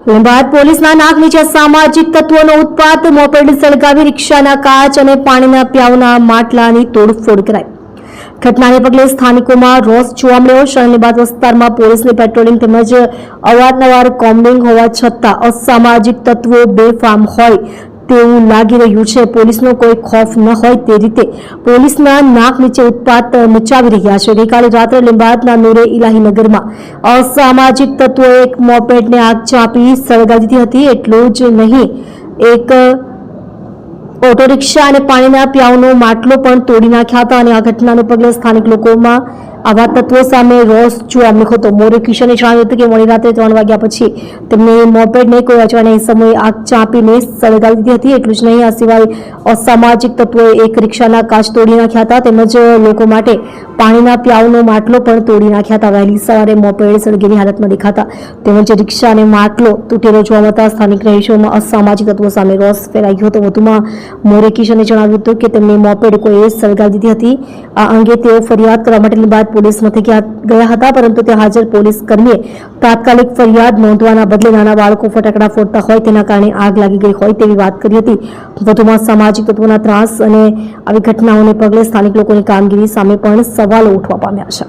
લીંબાયત પોલીસના નાક નીચે સામાજિક તત્વોનો ઉત્પાત, મોપેડ સળગાવી રિક્ષાના કાચ અને પાણીના પ્યાવના માટલાની તોડફોડ કરાઈ. ઘટનાને પગલે સ્થાનિકોમાં રોષ જોવા મળ્યો. શહેરની વિસ્તારમાં પોલીસની પેટ્રોલિંગ તેમજ અવારનવાર કોમ્બિંગ હોવા છતાં અસામાજિક તત્વો બેફામ હોય. તેવું લાગી રહ્યું છે. પોલીસનો કોઈ ખોફ ન હોય તે રીતે પોલીસના નાક નીચે ઉત્પાત મચાવી રહ્યા છે. ગઈકાલે રાત્રે લીંબાયતના નૂરે ઇલાહીનગરમાં અસામાજિક તત્વોએ એક મોપેડને આગ ચાંપી સળગાવી દીધી હતી. એટલું જ નહીં, એક ઓટો રિક્ષા અને પાણીના પ્યાવનો માટલો પણ તોડી નાખ્યા હતા અને આ ઘટનાને પગલે સ્થાનિક લોકોમાં આવા તત્વો સામે રોષ જોવા મળ્યો હતો મોરે કિશને જણાવ્યું હતું કે મોડી રાત્રે ત્રણ વાગ્યા પછી તેમને મોપેડને કોઈ અજાણ્યા સમયે આગ ચાંપીને સળગાવી દીધી હતી એટલું જ નહીં, આ સિવાય અસામાજિક તત્વોએ એક રિક્ષાના કાચ તોડી નાખ્યા હતા, તેમજ લોકો માટે પાણીના પ્યાવનો માટલો પણ તોડી નાખ્યા હતા. વહેલી સવારે મોપેડ સળગેલી હાલતમાં દેખાતા તેમજ રિક્ષા અને માટલો તૂટેલો જોવા મળતા સ્થાનિક રહીશોમાં અસામાજિક તત્વો સામે રોષ ફેલાયો હતો. વધુમાં મોરે કિશને જણાવ્યું હતું કે તેમની મોપેડ કોઈએ સળગાવી દીધી હતી. આ અંગે તેઓ ફરિયાદ કરવા માટે બાદ પોલીસ મથકે ગયા હતા, પરંતુ ત્યાં હાજર પોલીસ કર્મીએ તાત્કાલિક ફરિયાદ નોંધવાના બદલે નાના બાળકો ફટાકડા ફોડતા હોય તેના કારણે આગ લાગી ગઈ હોય તેવી વાત કરી હતી. વધુમાં સામાજિક તત્વોના ત્રાસ અને આવી ઘટનાઓને પગલે સ્થાનિક લોકોની કામગીરી સામે પણ સવાલો ઉઠવા પામ્યા છે.